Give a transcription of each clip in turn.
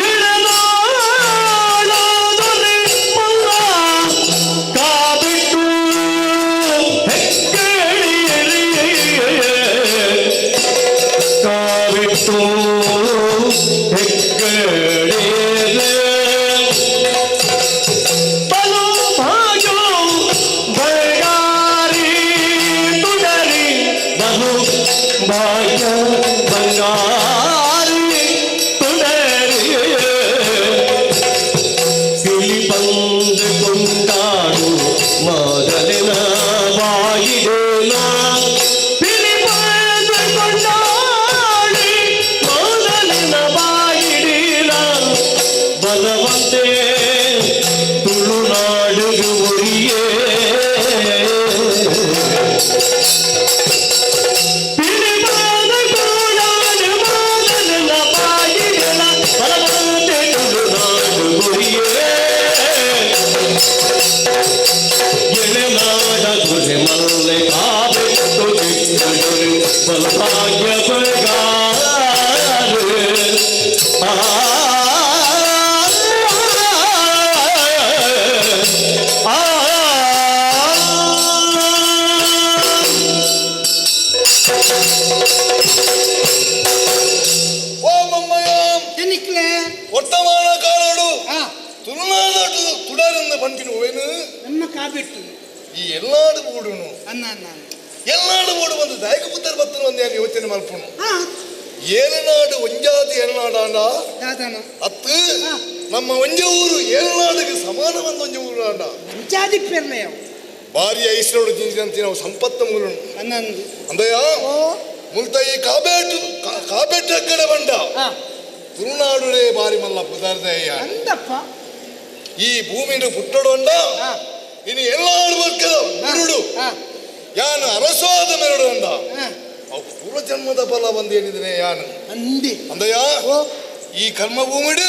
ಎಡದಾಳಾದರೆ ಈ ಎಲ್ಲಾಡು ಅನ್ನ ಎಲ್ಲಾಡು ಬೂಡು ಬಂದು ದಾಯಕ ಪುತ್ರ ಬತ್ತನು ಒಂದು ಯೋಚನೆ ಮಲ್ಪುನು ಹಾ ಏಲನಾಡು ಒಂಜಾತಿ ದಾದನ ಅತ್ತು ನಮ್ಮ ಒಂಜ ಊರು ಏಳನಾಡಿಗೆ ಸಮಾನ ಒಂದು ಒಂಜ ಊರು ಆಂಡ ಅಂಚಾದಿ ಪೆರ್ಲೆ ಅವು. ಭಾರಿ ಐಸ್ರೋಡು ಜಿಂಜಿನಂತಿ ನಾವು ಸಂಪತ್ತ ಅನ್ನಂದು ಅಂದಯ್ಯ ಓ. ಮುಲ್ತ ಈ ಕಾಬೇಟು ಕಾ- ಕಾಬೇಟ ಕಡೆ ಬಂಡ ಆ ತುಳುನಾಡುರೇ ಬಾರಿ ಮಲ್ಲ ಪುದಾರ್ದಯ್ಯ ಅಂದಪ್ಪ. ಈ ಭೂಮಿನ ಪುಟ್ಟಡೊಂಡ ಆ ಇನ್ನು ಎಲ್ಲಾರು ಬರ್ಕದ ಮುರುಡು. ಯಾನು ಅರಸೋದ ಮೆರಡು ಅಂದ. ಅವು ಪೂರ್ವ ಜನ್ಮದ ಫಲ ಬಂದು ಏನಿದ್ರೆ ಯಾನು? ಅಂದಿ. ಅಂದಯ್ಯ ಈ ಕರ್ಮ ಭೂಮಿಡು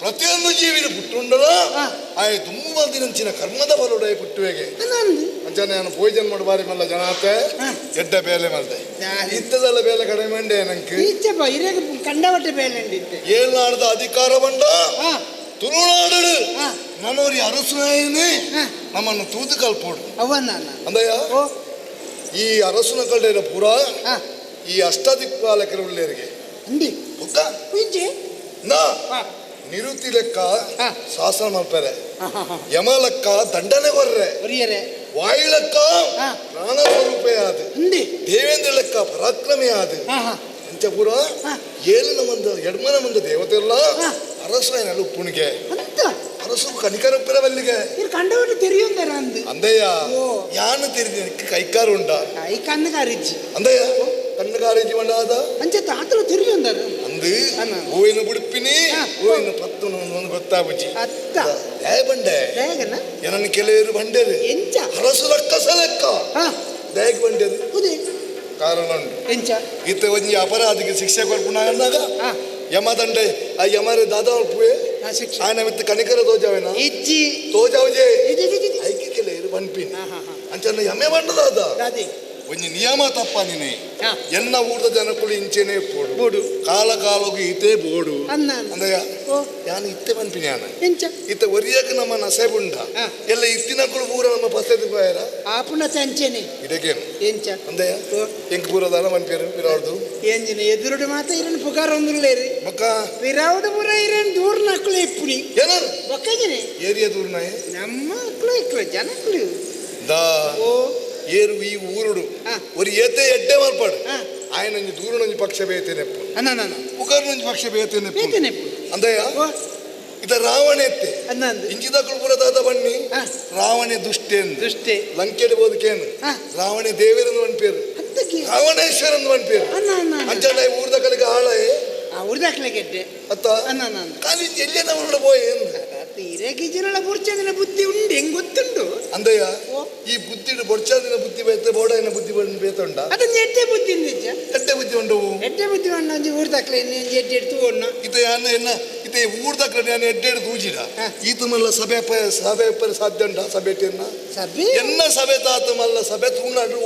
ಪ್ರತಿಯೊಂದು ಜೀವಿನ ಪುಟ್ಟುಂಡಲ. ಆಯ್ ತುಂಬ ದಿನಂಚಿನ ಕರ್ಮದ ಫಲುಡೈ ಪುಟ್ಟುವೆಗೆ ಅಂಚನೆ ನಾನು ಪೋಯ್ಜನ್ ಮಾಡಿ ಬಾರಿ ಮಲ್ಲ ಜನಾತೆ. ಎಡ್ಡ ಬೇಲೆ ಮಲ್ದೆ ಇತ್ತದಲ್ಲ ಇಂಥದೆಲ್ಲ ಬೇಲೆ ಕಡಿಮೆ ಮಂಡೆ ನಂಗೆ ಕಂಡವಟ್ಟೆ ಬೇಲೆಂಡಿದ್ದೆ ಏಳ್ನಾಡ್ದ ಅಧಿಕಾರ ಬಂಡ ತುಳುನಾಡು ನನ್ನವ್ರಿ ಆ. ನಮ್ಮನ್ನು ತೂತು ಕಲ್ಪೋಡು. ಅವನ್ನ ಅಂದಯ್ಯ ಈ ಅರಸನ ಕಡೆಯ ಪುರ? ಈ ಅಷ್ಟದಿಕ್ಪಾಲಕರ ಉಳ್ಳೇರಿಗೆ ನಾ. ನಿರುತಿ ಲೆಕ್ಕ. ಶಾಸನ ಮಾಡ್ತಾರೆ. ಯಮ ಲೆಕ್ಕ ದಂಡನೆ ಬರ್ರೆ ವಾಯು ಲೆಕ್ಕ. ಪ್ರಾಣ ಸ್ವರೂಪೇ ಆದ. ದೇವೇಂದ್ರ ಲೆಕ್ಕ ಪರಾಕ್ರಮೇ ಆದ. ಎಂಚ ಪೂರ. ಏಳಿನ ಮಂದ ಎಡ್ಮನ ಮಂದ ದೇವತೆ ಎಲ್ಲ ಹಾ. ಅರಸನ ಉಪ್ಪುಣಿಗೆ ಅಂತ ಅರಸು ಕನಿಕರಪ್ಪರವಲ್ಲಿಗೆ ಇರು தெரியும் ತೆರಿಯೊಂದರ அந்தையா ಅಂದಯ್ಯ ಓ. ಯಾನು கைக்கார் உண்டா கை கண்ணு காரிச்சு ಅಂದಯ್ಯ கண்ணு ಮಂಡಾದ ಅಂಚೆ அஞ்சு தாத்துல தெரியும் தர ಹೂವಿನ ಬುಡುಪಿನಿ ಹಾ. ಹೂವಿನ ಪತ್ತು ಒಂದು ಗೊತ್ತಾಬುಜಿ ಅತ್ತ. ಏ ಬಂಡೆ. ಬೇಗನ ಏನನ್ನು ಕೆಲವರು ಬಂಡೆ ಎಂಚ. ಹರಸು ಲೆಕ್ಕಸ ಲೆಕ್ಕ. ಹಾ. ಬಂಡೆದು. ಉದೇ ಕಾರಣ ಉಂಟು. ಎಂಚ. ಈತ ಒಂಜಿ ಅಪರಾಧಿಗೆ ಶಿಕ್ಷೆ ಕೊಡ್ಪುಣ ಅಂದಾಗ ಹಾ. ಯಮದಂಡೆ ಆ ಯಮರ ದಾದಾ ಪುವೆ ಆ ಶಿಕ್ಷೆ ఆయన మిత్త కనికర తోజావేనా ಇಜ್ಜಿ తోజావుజే ಇಜ್ಜಿ ಇಜ್ಜಿ, ಇಜ್ಜಿ ఐకి లేరు పనిపిన్ ಹಾ ಹಾ ಹಾ అంచన్న యమే వండదాదా ಅದೇ ಒಂಜಿ ನಿಯಮ ತಪ್ಪ ನಿನೆ ಹಾ ಎನ್ನ ಊರ್ದ ಜನಕ್ಕಳು ಇಂಚೆನೆ ಪೋಡು ಬೋಡು ಕಾಲ ಕಾಲಗು ಈತೆ ಬೋಡು അന്നാണ് അന്തയ ഞാൻ ഇത്ത പണിപ്പിനാണ് ഇത്ത ഒരിയാക്ക് നമ്മ നസേബുണ്ട എല്ല ഇത്തിനക്കുള്ള പൂര ಮಾತ ಇರನ್ ಇರನ್ ದೂರ ನಮ್ಮ ದ ಓ ಏರು ಈ ಒರಿ ಏತೆ ಎಡ್ಡೆ ಮಾರ್ಪಾಡು ಆಯನ ಪಕ್ಷ ಪುಕಾರ್ ಒಂಜಿ ಪಕ್ಷ ಬೇತೇನೆ ಬೇತೇನೆ ಅಂದಯ್ಯ? ಇದ ರಾವಣ ಎತ್ತೆ ಇಂಚಿದ ಕುಲ್ಪುರ ದಾದ ಬಣ್ಣಿ ರಾವಣೆ ದುಷ್ಟೇನ್ ದುಷ್ಟೆ. ಲಂಕೆಡ್ ಬೋದಕೇನು ರಾವಣೆ ದೇವೇರನ್ ಒಂದ್ ಪೇರು. ರಾವಣೇಶ್ವರನ್ ಒಂದ್ ಪೇರು. ಅಂಚಲ್ಲ ಊರ್ದ ಕಲೆಗೆ ಆಳಾಯೇ ಊರ್ದ ಕಲೆಗೆ ಅತ್ತ? ಕಾಲಿ ಎಲ್ಲೇ ನಾವು ನೋಡ ಎಂದು ತೀರೆ ಗಿಜನಳ ಬುದ್ಧಿ ಉಂಡು ಹೆಂಗ್ ಗೊತ್ತುಂಡು? ಅಂದಯ್ಯ ಈ ಬುದ್ಧಿ ಬೊರ್ಚಾದಿನ ಬುದ್ಧಿ ಬೇತೆ ಬೋಡಾಯಿನ ಬುದ್ಧಿ ಬೇತುಂಡ? ಅದೊಂದು ಎಟ್ಟೆ ಬುದ್ಧಿ ನಿಜ ಎಟ್ಟೆ ಬುದ್ಧಿ ಉಂಡವು ಎಟ್ಟೆ ಬುದ್ಧಿ ಉಂಡು ಒಂಜಿ ಊರ್ದಾಕ್ಲೆ ಇನ್ನು ಎಡ್ಡೆ ಎಡ್ತು ಒಣ್ಣು ಇದು ಯಾನ ಎನ್ನ? ಇದು ಊರ್ದಕ್ಲ ನಾನು ಎಡ್ಡೆ ಎಡ್ದು ಊಜಿಡ ಈತ ಮಲ್ಲ ಸಭೆ ಸಭೆ ಸಾಧ್ಯ ಉಂಡ ಸಭೆಟಿಯನ್ನ ಸಭೆ? ಎನ್ನ ಸಭೆ ತಾತ ಮಲ್ಲ ಸಭೆ ತೂಂಡು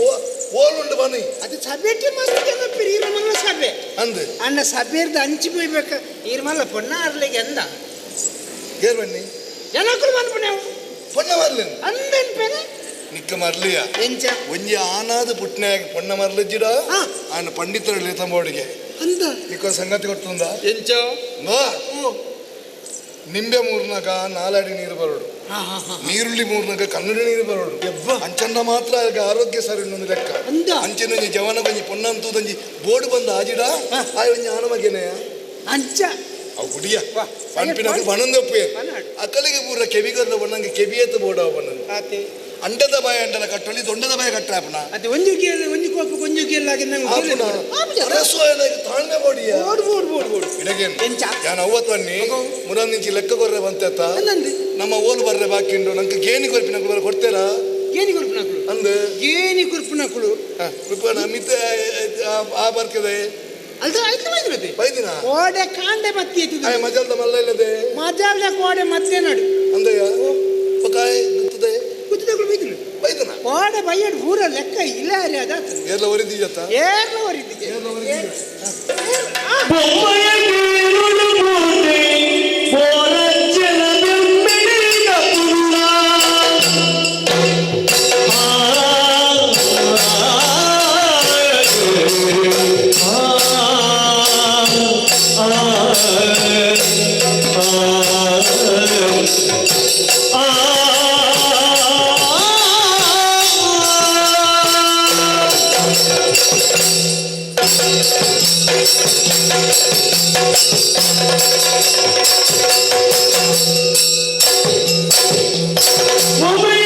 ಓಲುಂಡು ಬನ್ನಿ. ಅದು ಸಭೆಟಿ ಮಸ್ತ್ ಜನ ಇರಮಲ್ಲ ಸಭೆ. ಅಂದ್. ಅಣ್ಣ ಸಭೆರ್ದು ಹಂಚಿ ಬೀಳ್ಬೇಕ ಇರ್ಮಲ್ಲ ಪೊಣ್ಣ ಅರ್ಲಿಗೆ ಅಂದ. ಗೇರ್ ಬನ್ನಿ ಜನಕ್ಕಳು ಬಂದ್ಬಿಟ್ಟು ಪೊಣ್ಣ ಮರ್ಲೇನು ಅಂದನ್ ಪೇನೆ? ನಿಕ್ಕ ಮರ್ಲಿಯ. ಎಂಚ? ಒಂಜಿ ಆನಾದ ಪುಟ್ನೆ ಪೊಣ್ಣ ಮರ್ಲಿಜ್ಜಿಡ. ಆನ ಪಂಡಿತರಲ್ಲಿ ತಂಬೋಡಿಗೆ. ಅಂದ? ನಿಕ್ಕ ಸಂಗತಿ ಗೊತ್ತುಂದ ಎಂಚ? ನೋ ನಿಂಬೆ ಮೂರ್ನಾಗ ನಾಲಾಡಿ ನೀರು ಬರೋಡು. ಹಾ ನೀರುಳ್ಳಿ ಮೂರ್ನಾಗ ಕನ್ನಡಿ ನೀರು ಬರೋಡು. ಎಬ್ಬ ಅಂಚಂಡ ಮಾತ್ರ ಆಗ ಆರೋಗ್ಯ ಸರಿ ಇನ್ನೊಂದು ಲೆಕ್ಕ. ಅಂಚಿನ ಜವನ ಕೊಂಜಿ ಪೊನ್ನಂತೂದಂಜಿ ಬೋರ್ಡ್ ಬಂದ ಆಜಿಡ. ಆಯ್ ಒಂಜಿ ಆನಮಗೆನೆಯ? ಅಂಚ? ಅವು ಗುಡಿಯ ವಾ. ಪಂಪಿನದು ಬಣಂದಪ್ಪೆ ಬಣಾಡು. ಅಕ್ಕಲಿಗೆ ಪೂರ. ಕೆವಿಗರ್ಲ ಬಣ್ಣಂಗೆ ಕೆವಿಯತ್ತು ಬೋಡವ ಬಣ್ಣಂದು ಆತೆ. ಅಂಡದ ಬಾಯ ಅಂಡಲ ಕಟ್ಟೊಲಿ ದೊಂಡದ ಬಾಯ ಕಟ್ಟಾಪನ ಅದು ಒಂದು ಕೇಳ ಒಂದು ಕೋಪ ಒಂದು ಕೇಳ ಆಗಿ ನಂಗೆ ಆಪುನ ಅರಸು ಆಯನಾಗಿ ತಾಳ್ಮೆ ಬೋಡಿಯ ಓಡ್ ಓಡ್ ಓಡ್ ಓಡ್. ಇಡಗೇನು ಯಾನ್ ಅವತ್ತು ಬನ್ನಿ ಮುರನ್ ನಿಂಚಿ ಲೆಕ್ಕ ಕೊರ್ರೆ ಬಂತತ್ತ ನಮ್ಮ ಓಲ್ ಬರ್ರೆ ಬಾಕಿಂಡು ನಂಗೆ ಗೇಣಿ ಕೊರ್ಪಿನ ಬರ ಕೊಡ್ತೇರಾ? ಏನಿ ಕುರುಪುನಕಳು ಅಂದ್. ಏನಿ ಹಾ ಕೃಪಣ ಮಿತ ಆ ಬರ್ಕದೆ. ಬೈದಿನ ಕೋಡೆ ಕಾಂಡೆ ಮತ್ತೆ ಎತ್ತಿದ್ರು ಆಯ್ ಮಜಲ್ದ ಮಲ್ಲ ಇಲ್ಲದೆ? ಮಜಾವ್ಲ ಕೋಡೆ ಮತ್ತೆ ನಡು. ಅಂದಯ್ಯ? ಪಕಾಯ್ ಗುತ್ತದೆ? ಕುತ್ತಿದಗಳು ಬೈದ್ರು ಬೈದನ ಕೋಡೆ ಬೈಯಡ್ ಪೂರ ಲೆಕ್ಕ ಇಲ್ಲ ರೀ ಅದ ಎಲ್ಲ ಒರಿದಿಜತ್ತ ಏರ್ಲ ಹೊರಿದ್ದಿಗೆ ಬೊಮ್ಮಯ ಕೀರುಳು Mommy!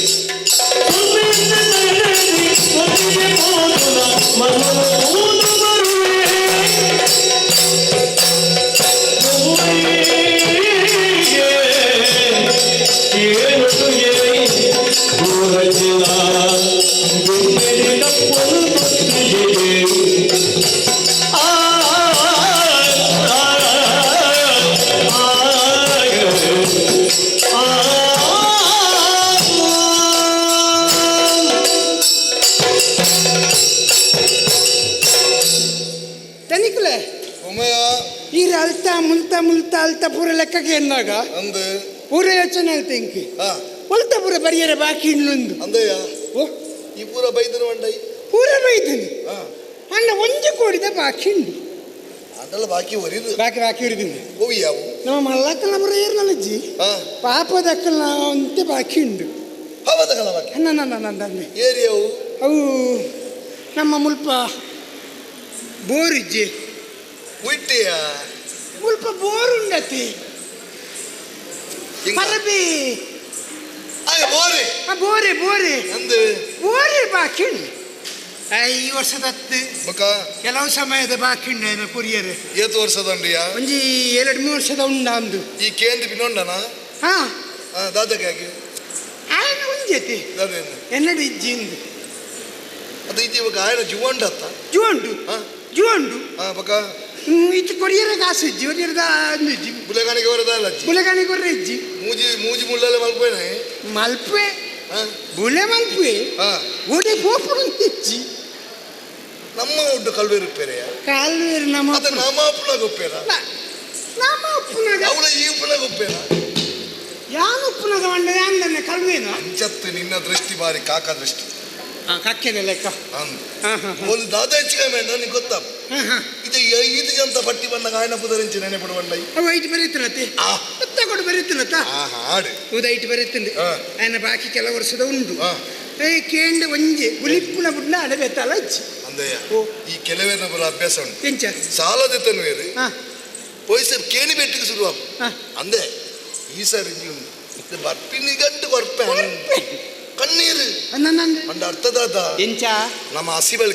ಮುಲ್ತ ಅಲ್ತ ಪೂರ ಲೆಕ್ಕಕ್ಕೆ ಎಂದಾಗ? ಅಂದ್. ಪೂರ ಯೋಚನೆ ಆಯ್ತು ಇಂಕಿ. ಹಾ. ಹೊಲ್ತ ಪೂರ ಬರಿಯರೆ ಬಾಕಿ ಇನ್ನೊಂದು ಅಂದಯ್ಯ ಓ. ಈ ಪೂರ ಬೈದನು ಮಂಡೈ ಪೂರ ಬೈದನು. ಹಾ. ಅಣ್ಣ ಒಂಜಿ ಕೋಡಿದ ಬಾಕಿ ಉಂಡು ಅದೆಲ್ಲ ಬಾಕಿ ಒರಿದು. ಬಾಕಿ ಬಾಕಿ ಒರಿದಿನಿ ಓವಿ ಯಾವ? ನಮ್ಮ ಮಲ್ಲಕ್ಕನ ಬರ ಏರ್ನಲ್ಲಜ್ಜಿ ಪಾಪದಕ್ಕಲ್ಲ ಅಂತ ಬಾಕಿ ಉಂಡು ಹವದ ಕಲ ಬಾಕಿ? ಅಣ್ಣ ನನ್ನ ನನ್ನ ಏರಿಯಾವು ಅವು ನಮ್ಮ ಮುಲ್ಪ ಬೋರಿಜ್ಜಿ. ಉಯ್ಟಿಯ ಮುಲ್ಪ ಬೋರುಂಡತೆ. ಪರಬಿ. ಬೋರೆ. ಬೋರೆ ಬೋರೆ. ಬೋರಿ ಬಾಕಿ ಈ ವರ್ಷದ ಹತ್ತು ಕೆಲವು ಸಮಯದ ಬಾಕಿ ಉಂಡ ಕೊರಿಯರ್. ಏತು ವರ್ಷದ ಉಂಡಿಯಾ ಒಂಜಿ ಎರಡು ಮೂರು ವರ್ಷದ ಉಂಡ ಅಂದು. ಈ ಕೇಂದ್ರ ಬಿನ್ನೊಂಡನ ಹಾ. ದಾದಕ್ಕಾಗಿ ಆಯನ ಉಂಜತಿ. ಎನ್ನಡು ಇಜ್ಜಿ ಇಂದು. ಅದು ಇಜ್ಜಿ ಇವಾಗ ಆಯನ ಜುವಂಡು. ಅತ್ತ ಜುವಂಡು ಜುವಂಡು. ಹಾ ಬಕ. ಇಚ್ಚು ಕೊಡಿಯರೆ ಕಾಸು ಇಜ್ಜಿ ಒಟ್ಟಿರದ ಅಂದು ಇಜ್ಜಿ. ಬುಲೆಗಾಣಿಗೆ ಹೊರದಲ್ಲ ಇಜ್ಜಿ. ಮೂಜಿ ಮೂಜಿ ಮುಳ್ಳೆಲ್ಲ ಮಲ್ಪೇನೆ ಮಲ್ಪೆ ಬುಲೆ ಮಲ್ಪೆ ಓಡಿ ಪೋಪುಡು ಇಜ್ಜಿ. ನಮ್ಮ ಒಡ್ಡು ಕಲ್ವೇರು ಪೇರೆ ಕಲ್ವೇರು ನಮ್ಮ ಅದು ನಮ್ಮ ಅಪ್ಪನ ಗೊಪ್ಪೇರ ನಮ್ಮ ಅಪ್ಪನ ಅವಳ ಈ ಅಪ್ಪನ ಗೊಪ್ಪೇರ ಯಾನು ಅಪ್ಪನದ ಮಂಡ ಯಾನ್ದನ್ನ ಕಲ್ವೇನು? ಅಂಚತ್ತು ನಿನ್ನ ದೃಷ್ಟಿ ಬಾರಿ ಕಾಕ ದೃಷ್ಟಿ. ಕಾಕೆನೆ ಲೆಕ್ಕ ಒಂದು ದಾದ ಹೆಚ್ಚಿಗೆ ಮೇಡ ನಿಂಗೆ ಗೊತ್ತಾ ಇದು ಐದು ಜಂತ ಪಟ್ಟಿ ಬಂದ ಗಾಯನ ಪುದರಿಂಚಿ ನೆನೆಪಡುವಂಡ ಅವು ಐಟ್ ಬರೀತನತ್ತೆ ತಗೊಂಡು ಬರೀತನತ್ತ ಹಾಡು. ಉದ ಐಟ್ ಬರೀತಂದೆ ಆಯ್ನ ಬಾಕಿ ಕೆಲ ವರ್ಷದ ಉಂಟು. ಏ ಕೇಂಡ ಒಂಜೆ ಉಲಿಪ್ಪುನ ಬುಡ್ನ ಅಡಬೇತಲ್ಲ ಇಚ್ಚಿ. ಅಂದಯ್ಯ ಈ ಕೆಲವೇರ್ನ ಬಲ ಅಭ್ಯಾಸ ಉಂಟು. ಎಂಚ? ಸಾಲದೆತ್ತನು ಬೇರೆ ಪೊಯ್ಸರ್ ಕೇಣಿ ಬೆಟ್ಟಿಗೆ ಶುರುವಾಪ ಅಂದೆ ಈ ಇತ್ತ ಬರ್ಪಿನಿ ಗಂಟು ಬರ್ಪೆ ಕಣ್ಣೀರು. ಅಂಡ ಅರ್ಥದಾದ ಎಂಚ? ನಮ್ಮ ಹಸಿಬಲ್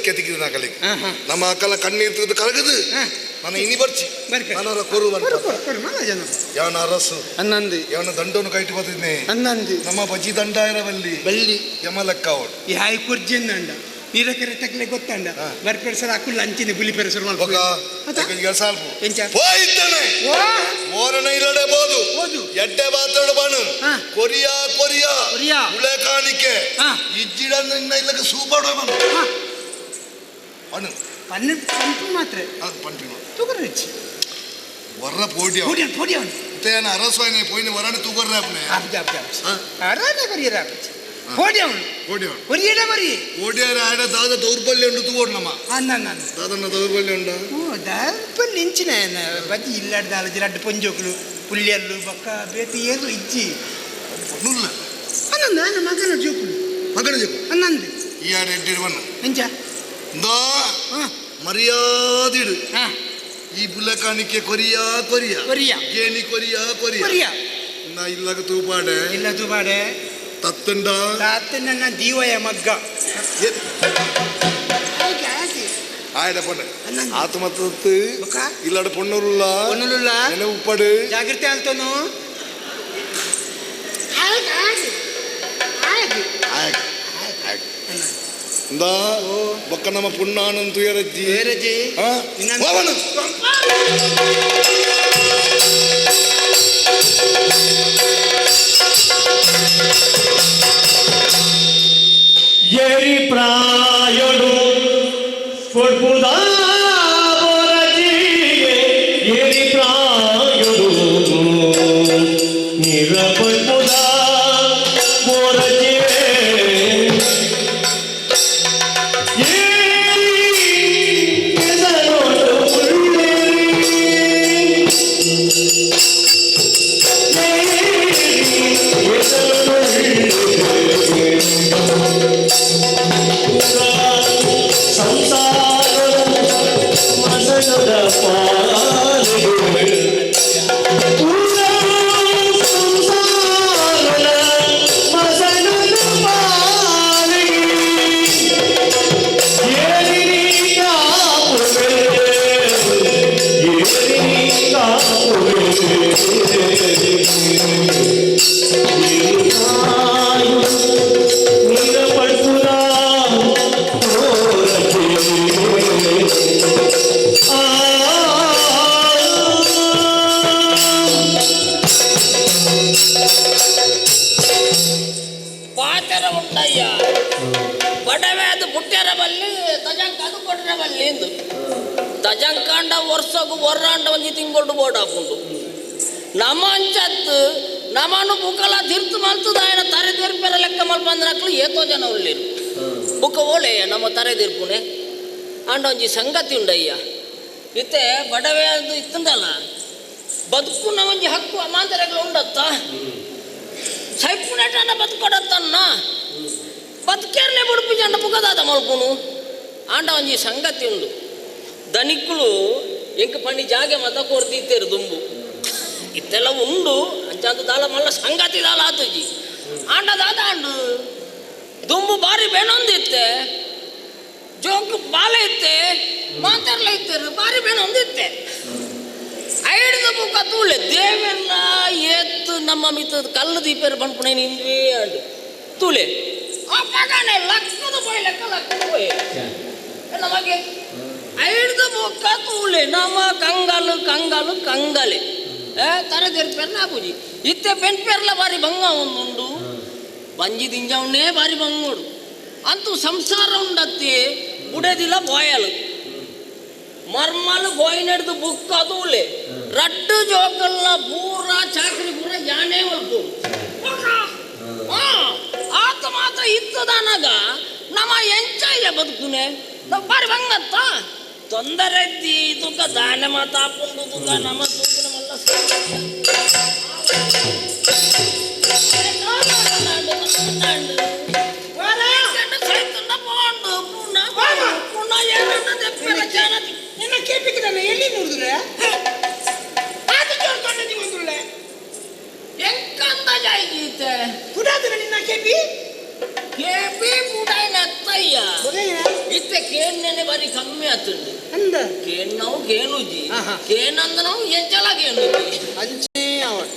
ಹಾ ಹಾ ನಮ್ಮ ಅಕ್ಕಲ ಕಣ್ಣೀರ್ ತೆಗೆದು ಕರಗದು ಹಾ ನನ್ನ ಇನಿ ಬರ್ಚಿ. ಬರ್ಕ. ನನ್ನ ಕೊರು ಯಾವನ ಅರಸು. ಅನ್ನಂದಿ. ಯಾವನ ದಂಡವನ್ನು ಕೈಟ್ ಬರ್ತಿದ್ನೆ ಅನ್ನಂದಿ. ನಮ್ಮ ಬಜ್ಜಿ ದಂಡ ಇರವಲ್ಲಿ ಬಳ್ಳಿ ಯಮಲಕ್ಕ ಅವಳು ಈ ಹಾಯಿ ಕುರ್ಜಿಂದಂಡ ನೀಲಕರೆ ತಗ್ಲೆ ಗೊತ್ತಂಡ. ಬರ್ ಪೆರ್ಸರ್ ಹಾಕುಲ್ಲ ಅಂಚಿನ ಬುಲಿ ಪೆರ್ಸರ್ ಮಾಡ್ಬೇಕು ಸಾಲ್ಪು. ಹೋಯ್ತಾನೆ ಮೋರನ ಇರಡೆ ಬೋದು. ಎಡ್ಡೆ ಬಾತಡ ಬಾನು ಕೊರಿಯಾ ಕೊರಿಯಾ. ಉಳೆ ಕಾಣಿಕೆ. ಇಜ್ಜಿಡ ನಿನ್ನ ಇಲ್ಲಕ್ಕೆ ಸೂಪಾಡ ಬಾನು ಬಾನು ಪನ್ನ ಪಂಪು ಮಾತ್ರ. ಅದು ಪಂಪು ತೂಕರಿಚ್ಚಿ ವರ್ರ ಪೋಡಿ ಪೋಡಿ ಪೋಡಿ ಅವನು. ತೇನ ಅರಸ್ವಾಯಿನ ಪೋಯಿನ ವರಣ ತೂಕರ್ರಾಪ್ನೆ ಅಬ್ಜ ಅಬ್ಜ ಅರಣ ಕರಿಯರಾಪ್ಚಿ ಓಡ್ಯವನು ಓಡ್ಯವನು ಒರಿಯಡ ಬರಿ ಓಡಿಯಾರ ಆಡ ದಾದ ದೌರ್ಬಲ್ಯ ಉಂಡು ತೂಗೋಡ್ನಮ್ಮ ಅನ್ನ ದಾದನ್ನ ದೌರ್ಬಲ್ಯ ಉಂಡ ಓ ದಲ್ಪ ನೆಂಚಿನ ಬದಿ ಇಲ್ಲಾಡ ದಾಲಜಿ ರಡ್ಡು ಪೊಂಜೋಕ್ಲು ಪುಳ್ಳಿಯಲ್ಲು ಬೊಕ್ಕ ಬೇತಿ ಏರು ಇಜ್ಜಿ ನುಲ್ಲ ಅನ್ನ ನಾನು ಮಗನ ಜೋಕುಲು ಮಗನ ಜೋಕು ಅನ್ನಂದೆ ಈ ಆಡ ಎಡ್ಡಿಡುವನ್ನ ಎಂಚ ದಾ ಮರ್ಯಾದಿಡು ಹಾಂ ಈ ಬುಲಕಾಣಿಕೆ ಕೊರಿಯಾ ಕೊರಿಯಾ ಕೊರಿಯಾ ಗೇಣಿ ಕೊರಿಯಾ ಕೊರಿಯಾ ಕೊರಿಯಾ ನಾ ಇಲ್ಲಾಗ ತೂಪಾಡೆ ಇಲ್ಲ ತೂಪಾಡೆ ತತ್ತಂಡ ತಾತ ನನ್ನ ದೀವಯ ಮಗ್ಗ ಆಯ್ಡ ಪೊಣ್ಣ ಅನ್ನಂದು. ಆತ ಮತ್ತತ್ತು ಬೊಕ್ಕ ಇಲ್ಲಡ ಪೊಣ್ಣರುಲ್ಲ ಒನ್ನುಲ್ಲ ನೆನೆ ಉಪ್ಪಡು ಜಾಗ್ರತೆ ಆಲ್ತೋನು ಇಂದಾ ಬೊಕ್ಕ ನಮ್ಮ ಪುಣ್ಣಾನನ್ ತುಯರಜ್ಜಿ ಏರಜ್ಜಿ ಹೋಗೋಣ ಏರಿ ಪ್ರಾಯಡು ಕೊಡ್ಬೋದಾ ಏರಿ ಪ್ರಾಯಡು ನಿರಪಡ್ಬೋ ತಜಂಕಾಂಡ ವರ್ಷಗೂ ಒರ್ರಾಂಡ ಒಂಜಿ ತಿಂಗಳು ಬೋರ್ಡ್ ಹಾಕೊಂಡು ನಮಂಚತ್ತು ನಮನು ಬುಕ್ಕಲ ತಿರ್ತು ಮಲ್ತದ ఆయన ತರೆ ತಿರ್ಪೆರ ಲೆಕ್ಕ ಮಲ್ಪಂದ್ರಕ್ಲು ಏತೋ ಜನ ಉಳ್ಳಿರು ಬುಕ್ಕ ಓಳೆಯ ನಮ್ಮ ತರೆ ತಿರ್ಪುನೆ ಅಂಡ ಒಂಜಿ ಸಂಗತಿ ಉಂಡಯ್ಯ ಇತ್ತೆ ಬಡವೆ ಅದು ಇತ್ತಂದಲ್ಲ ಬದುಕು ಒಂಜಿ ಹಕ್ಕು ಅಮಾಂತರಗಳು ಉಂಡತ್ತ ಸೈಪುನೆಟನ ಬದುಕೊಡತ್ತನ್ನ ಬದುಕೇರ್ಲೆ ಬುಡುಪು ಜಂಡ ಪುಗದಾದ ಮಲ್ಪುನು ಆಂಡ ಒಂಜಿ ಸಂಗತಿ ಉಂಡು ಧನಿಕ್ಕುಲು ಎಂಕ ಪಂಡಿ ಜಾಗೆ ಮತ ಕೊರ್ದಿತ್ತೇರು ದುಂಬು ಇತ್ತೆಲ್ಲ ಉಂಡು. ಅಂಚಾಂದು ದಾಲ ಮಲ್ಲ ಸಂಗತಿ ದಾಲ ಆತುಜಿ ಆಂಡ ದಾದ ಆಂಡು. ದುಂಬು ಬಾರಿ ಬೇನೊಂದಿತ್ತೆ ಜೋಕ್ ಬಾಲ ಇತ್ತೆ. ಮಾತಾಡ್ಲ ಇತ್ತೆ. ಬಾರಿ ಬೇಣೊಂದಿತ್ತೆ ಐಡ್ದು ಬುಕ್ಕ ತೂಳೆ ದೇವೆಲ್ಲ ಎತ್ತು ನಮ್ಮ ಮಿತ್ತದ ಕಲ್ಲು ದೀಪೇರು ಬಂದ್ಪುಣೆ ನಿಂದ್ವೇ ಅಂಡು ತೂಳೆ ಆ ಪಗನೆ ಲಕ್ಷದ ಪೋಯ್ ಲೆಕ್ಕ ಲಕ್ಷದ ಪೋಯ್ ನಮಗೆ. ಐಡ್ದು ಬುಕ್ಕ ತೂಳೆ ನಮ್ಮ ಕಂಗಾಲು, ಕಂಗಲು, ಕಂಗಲೆ. ತರದೇರ್ ಪೆರ್ಲ ಪೂಜಿ. ಇತ್ತೆ ಪೆನ್ ಪೆರ್ಲ ಬಾರಿ ಬಂಗ ಒಂದುಂಡು. ಬಂಜಿ ದಿಂಜ ಉಂಡೇ ಬಾರಿ ಬಂಗೋಡು ಅಂತೂ ಸಂಸಾರ ಉಂಡತ್ತಿ ಬುಡದಿಲ್ಲ ಬೋಯಲು. ಮರ್ಮಲು ಗೋಯಿನೆಡ್ದು ಬುಕ್ ಅದೂಲೆ ರಡ್ಡು ಜೋಕಲ್ಲ, ಪೂರ ಚಾಕ್ರಿ ಪೂರ ಯಾನೇ ಒಲ್ಪು ಆತ ಮಾತ್ರ ಇತ್ತದನಗ, ನಮ್ಮ ಎಂಚಾಯ ಬದುಕುನೆ. ಬಾರಿ ಬಂಗತ್ತ ತೊಂದರೆ ಇದ್ದಿ ದಾನೆ ಮಾತಾಪುಂಡು ತುಕ ನಮ್ಮ ಮಲ್ಲ ನಿನ್ನ ಕೇಪಿಕಿದಲ್ಲ ಎಲ್ಲಿ ನೋಡಿದ್ರೆ ಇತ್ತೆ ಕೇಣ್ಣೆನೆ ಬಾರಿ ಕಮ್ಮಿ ಆತುಂಡು. ಅಂದ? ಕೇಣ್ಣವು ಕೇಣುಜಿ ಆಹಾ. ಕೇನಂದನವು ಎಂಚಲ ಗೇನು ಅಂಚೆ ಅವಡು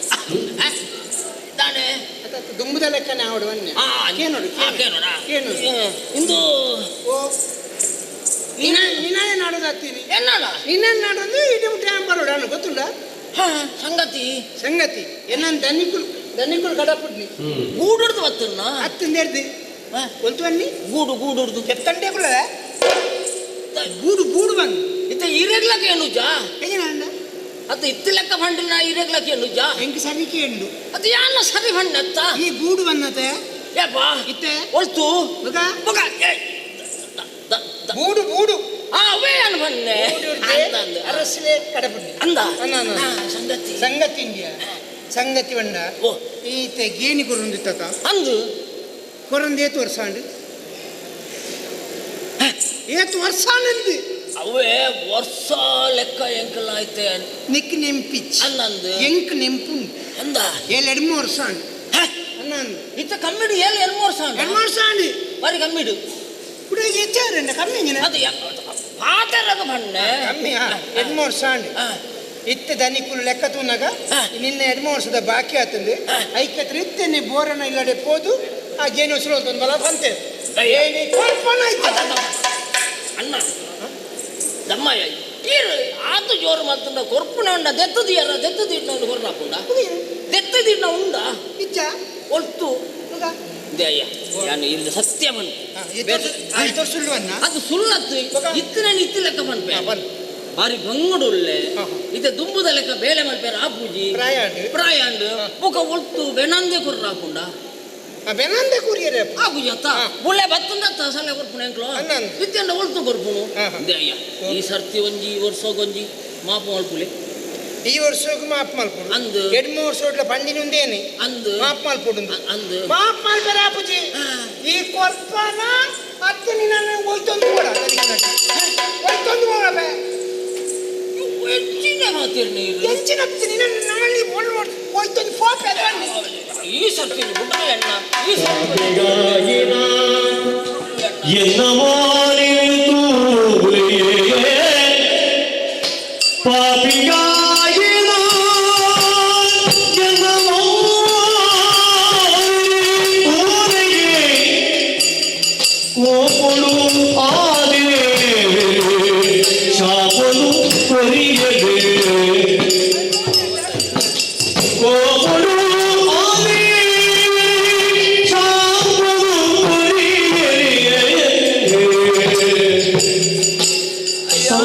ತಾನೆ. ಅತ್ತ ದುಂಬುದ ಲೆಕ್ಕನೆ ಅವಡು ಬನ್ನಿ ಆ ಕೇನೋಡು ಕೇನು ಇಂದು ನಿನ್ನ ನಿನ್ನೇ ನಾಡೋದು ಹತ್ತೀನಿ ಎನ್ನಡ ನಿನ್ನ ನಾಡೋದು ಇಡೀ ಟೈಮ್ ಬರೋಡ ಗೊತ್ತುಂಡ? ಹ, ಸಂಗತಿ. ಸಂಗತಿ. ಎನ್ನ ದನಿಕುಲ್ ದನಿಕುಲ್ ಗಡಪುಡ್ನಿ. ಗೂಡುಡ್ದು ಹತ್ತಿಂದ ಹತ್ತಿಂದೇರ್ದು. ಕೊಲ್ತು ಅನ್ನಿ ಗೂಡು ಗೂಡುಡ್ದು ಕೆತ್ತಂಡೆ ಕುಲ ಗೂಡು ಗೂಡು ಬಂದು ಇತ್ತ ಈರೆಗ್ಲಕ್ಕ ಏನು ಜಾ? ಅಂದ? ಅತ್ತ ಇತ್ತು ಲೆಕ್ಕ ಬಂಡಿನ ಏನು ಜಾ? ಹೆಂಗೆ ಸರಿ ಕೇಳು ಅದು ಯಾನ ಸರಿ ಬಣ್ಣತ್ತ ಈ ಗೂಡು ಬಂದತೆ ಯಪ್ಪ ಇತ್ತೆ. ಒಳ್ತು? ಮಗ? ಮಗ ದ- ದ- ದ- ಗೂಡು ಗೂಡು. ಆ ಅವೇ ಅನ್ ಅಂದ. ಅರಸಲೆ ಕಡಪುಡ್ನಿ ಅಂದ. ಸಂಗತಿ. ಸಂಗತಿ ಇಂಡಿಯಾ ಸಂಗತಿ ಬಂಡ ಓ. ಈತೆ ಗೇಣಿ ಕೊರೊಂದಿತ್ತ ಅಂದು? ಅಂಡು ಏತು ವರ್ಷ ಅಂದು ಅವೇ ವರ್ಷ ಲೆಕ್ಕ ಎಂಕಲ್ಲ ಐತೆ ನಿಕ್ ನೆಂಪಿಚ್. ಅನ್ನಂದು. ಎಂಕ್ ನೆಂಪು ಅಂದ? ಏಳು ಎಡ್ಮು ವರ್ಷ ಅಂಡು ಇತ್ತ ಕಮ್ಮಿಡು ಏಳು ಎರಡು ವರ್ಷ ಎಡ್ಮು ವರ್ಷ ಅಂಡು ಬಾರಿ ಕಮ್ಮಿಡು. ಅದು ಪಾತರದ ಬಣ್ಣೆ ಕಮ್ಮಿ ಎಡ್ಮು ವರ್ಷ ಅಂಡು ಆ, ಇತ್ತ ದನಿಕುಲು ಲೆಕ್ಕ ತೂನಾಗ ನಿನ್ನೆ ನಿನ್ನ ಎಡ್ಮು ವರ್ಷದ ಬಾಕಿ ಆತಂದು. ಐಕತ್ರ ನೀ ಬೋರನ ಇಲ್ಲಡೆ ಪೋದು. ಆ ಜೇನು ಒಂದು ಬಲ ಬಂತೆ ಅಯ್ಯ. ಏನಿ. ಅದಲ್ಲ. ಅಣ್ಣ ದಮ್ಮಯ್ಯ ಈರು ಆತು ಜೋರು ಮಾಡ್ತಾ ಕೊರ್ಪುನ ಉಂಡ ದೆತ್ತದು ಯಾರ ದೆತ್ತದು ಇಟ್ಟು ಹೊರನಾಕುಂಡ ದೆತ್ತದು ಇಟ್ಟ ಉಂಡ ಇಚ್ಚ ಒಟ್ಟು ದೇಯ್ಯ ನಾನು ಇಲ್ಲಿ ಸತ್ಯ ಬಂತು ಅದು ಸುಳ್ಳತ್ತು ಇತ್ತಿನ ಇತ್ತಿ ಲೆಕ್ಕ ಬಂದ್ಪೆ ಬಾರಿ ಬಂಗಡೊಳ್ಳೆ ಇದೆ ದುಂಬುದ ಲೆಕ್ಕ ಬೇಲೆ ಮಲ್ಪೇರ ಆ ಪೂಜಿ ಪ್ರಾಯ ಆಡು. ಪ್ರಾಯಾಂಡ್ ಮುಖ ಒಟ್ಟು ಬೆನಂದೆ ಕೊರ್ರಾಕುಂಡ ಬೆನಂದೆ ಕೂರಿಯರೆ. ಆ ಪೂಜಿ ಅತ್ತ ಹಾ. ಬುಳ್ಳೆ ಬತ್ತಂದ ಸಲ ಕೊರ್ಪುಣ ಎಂಕ್ಲು ಅನ್ನಂದು. ಇತ್ತೆಂಡ ಒಳ್ತು ಕೊರ್ಪುಣು. ದೇಯ್ಯ ಈ ಸರ್ತಿ ಒಂಜಿ ಈ ವರ್ಷ ಒಂಜಿ ಮಾಪ ಮಲ್ಪುಲೆ. ಈ ವರ್ಷಕ್ಕೆ ಮಾಪ್ ಮಲ್ಪುಡು. ಅಂದು. ಎಡ್ ಮೂರು ಒಟ್ಲ ಬಂದಿನ ಉಂದೇನೆ ಅಂದು. ಮಾಪ್ ಮಲ್ಪುಡು ಅಂದು. ಮಾಪ್ ಮಲ್ಪರ ಅಪ್ಪುಜಿ. ಈ ಕೊರ್ಪನ ಅತ್ತೆ ನಿನ್ನ ಒಯ್ತೊಂದು ಕೂಡ. ಒಯ್ತೊಂದು ಕೂಡ ಹೆಚ್ಚಿನ ಮಾತಿರ್ ನೀರು ಎಂಚಿನ ನಿನ್ನ ನಾಳಿ ಒಳ್ಳೆ ಒಯ್ತೊಂದು ಫೋಪ್ ಈ ಸರ್ತಿ ಗುಡ್ಡ ಎಣ್ಣ ಈ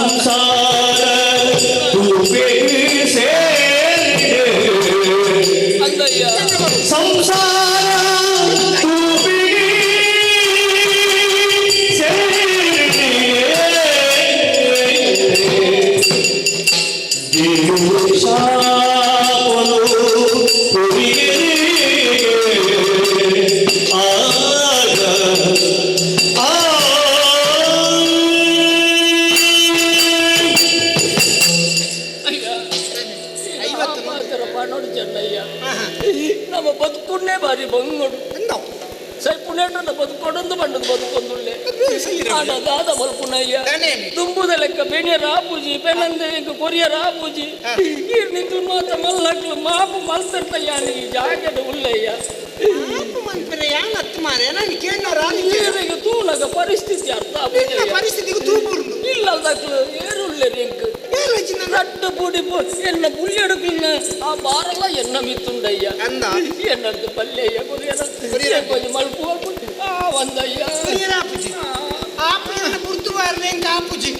ಸಂಸಾರ ಬದುಕೊಡೊಂದು ಬಣ್ಣದ ಬದುಕೊಂದುಳ್ಳೆ ಹಣ ದಾದ ಮಲ್ಪುನಯ್ಯ ದನೇನು? ತುಂಬುದ ಲೆಕ್ಕ ಬೆಣಿಯ ರಾಪುಜಿ ಬೆನಂದೆ ಈಗ ಕೊರಿಯ ರಾಪುಜಿ ನಿಂತು ಮಾತ ಮಲ್ಲಕ್ಲು ಮಾಪು ಮಲ್ತಟ್ಟಯ್ಯ ನೀ ಜಾಗದ ಉಳ್ಳಯ್ಯ ಆಪು ಮನ್ಪರೆ ಯಾನ್ ಹತ್ತು ಮಾರೆ ನಾನು ಕೇಳೋರ ಈರಿಗೆ ತೂನಗ ಪರಿಸ್ಥಿತಿ ಅರ್ಥ ನಿನ್ನ ಆಗುದಿಲ್ಲ ಪರಿಸ್ಥಿತಿಗೆ ತೂಪುರುಂಡು ಇಲ್ಲದಕ್ಲು ಏರುಳ್ಳೆ ರಿಂಕ್ ಏನು ವಚ್ಚಿನ ರಟ್ಟು ಪುಡಿ ಪು ಎನ್ನ ಪುಳ್ಳೆಡುಕಿನ ಆ ಬಾರಲ್ಲ ಎನ್ನ ಮಿತ್ತುಂಡಯ್ಯ ಅಂದ? ಎನ್ನದ್ದು ಪಲ್ಲೆಯ್ಯ ಕೊರಿಯರ ಕೊರಿಯರ. ಕೊಂಚ ಮಲ್ಪುವ ಪುಟ್ಟಿ ಆ ಒಂದಯ್ಯ ಆಪುಜಿ ಆಪುಜಿ ಬುರ್ತುವಾರ್ಲೆ ಎಂಕ ಆಪುಜಿ.